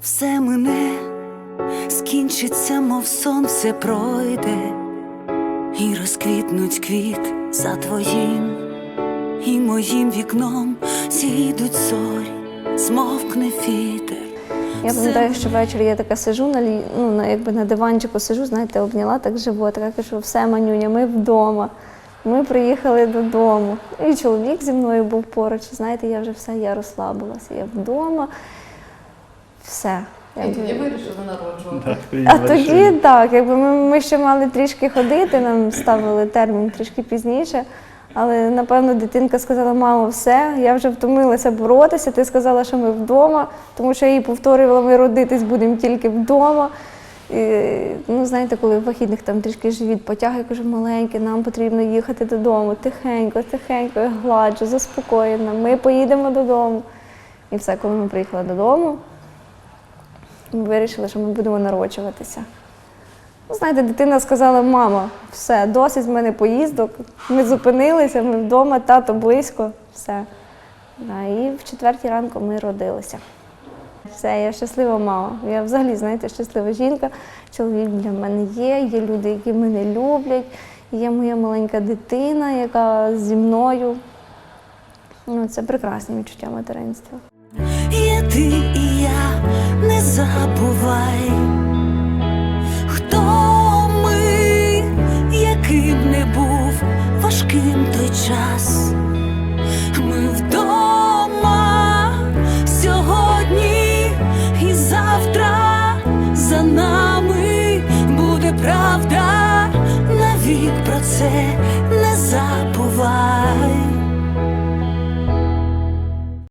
все мине, скінчиться, мов сон, все пройде, і розквітнуть квіт за твоїм, і моїм вікном зійдуть зорі, змовкне вітер. Я пам'ятаю, що ввечері я така сижу на лі... ну, на, якби на диванчику сижу, знаєте, обняла так живот. Я кажу, все, манюня, ми вдома. Ми приїхали додому. І чоловік зі мною був поруч. Знаєте, я вже все, я розслабилася. Я вдома. Все. Тоді вирішили народжувати. А тоді так, якби ми, ми ще мали трішки ходити, нам ставили термін трішки пізніше. Але напевно дитинка сказала: мамо, все, я вже втомилася боротися. Ти сказала, що ми вдома, тому що я їй повторювала, ми родитись будемо тільки вдома. І, ну, знаєте, коли в вихідних там трішки живіт потягає, я кажу, маленький, нам потрібно їхати додому. Тихенько, тихенько, я гладжу, заспокоєна. Ми поїдемо додому. І все, коли ми приїхали додому, ми вирішили, що ми будемо народжуватися. Ну, знаєте, дитина сказала, мама, все, досить з мене поїздок. Ми зупинилися, ми вдома, тато близько, все. І в четвертій ранку ми родилися. Все, я щаслива мама. Я взагалі, знаєте, щаслива жінка. Чоловік для мене є, є люди, які мене люблять, є моя маленька дитина, яка зі мною. Ну, це прекрасне відчуття материнства. Забувай, хто ми, яким не був важким той час. Ми вдома сьогодні і завтра за нами буде правда, навік про це не забувай.